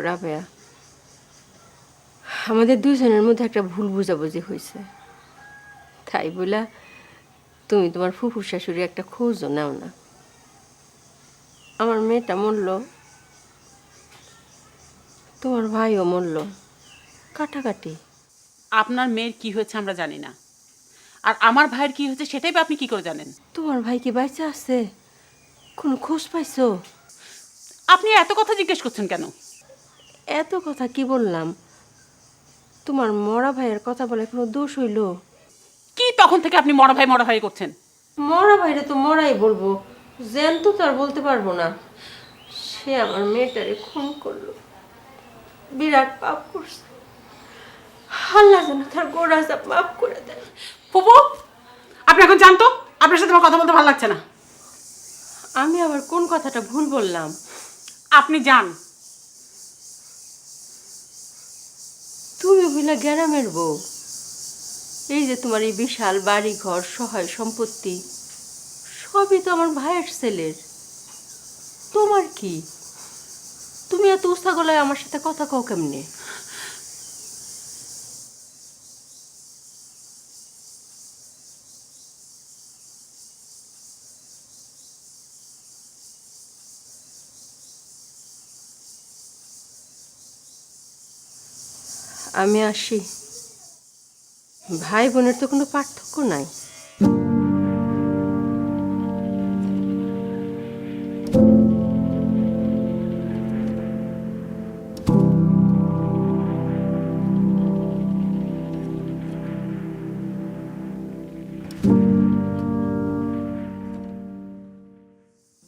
রাবেয়া আমাদের দুজনের মধ্যে একটা ভুল বোঝাবুঝি হয়েছে। তাই বলে তুমি তোমার ফুফুর শাশুড়ি একটা খোঁজও নাও না। আমার মেয়েটা মরল। তোমার ভাইও মরল। কাটাকাটি। আপনার মেয়ের কি হয়েছে আমরা জানি না। আর আমার ভাইয়ের কি হয়েছে সেটাই বা আপনি কি করে জানেন? তোমার ভাই কি বাইচে আছে? কোনো খোঁজ পাইছো? আপনি এত কথা জিজ্ঞেস করছেন কেন? এত কথা কি বললাম? তোমার মরা ভাইয়ের কথা বলে কোনো দোষ হইল? কি তখন থেকে আপনি মরা ভাই মরা ভাই করছেন? মরা ভাইরে তো মরাই বলব। জেন তো তার বলতে পারব না। সে আমার মেয়েটারে খুন করল। বিরাট পাপ করছে। আল্লাহ যেন তার গোড়া চাপ মাফ করে দেয় ফুপু আপনি এখন জানতো আপনার সাথে আমার কথা বলতে ভালো লাগছে না। আমি আবার কোন কথাটা ভুল বললাম? আপনি যান। তুমি হইলা গ্রামের বউ। এই যে তোমার এই বিশাল বাড়ি ঘর সহায় সম্পত্তি, সবই তো আমার ভাইয়ের ছেলের। তোমার কি? তুমি এত উস্তা গলায় আমার সাথে কথা কও কেমনে? আমি আসি। ভাই বোনের তো কোনো পার্থক্য নাই।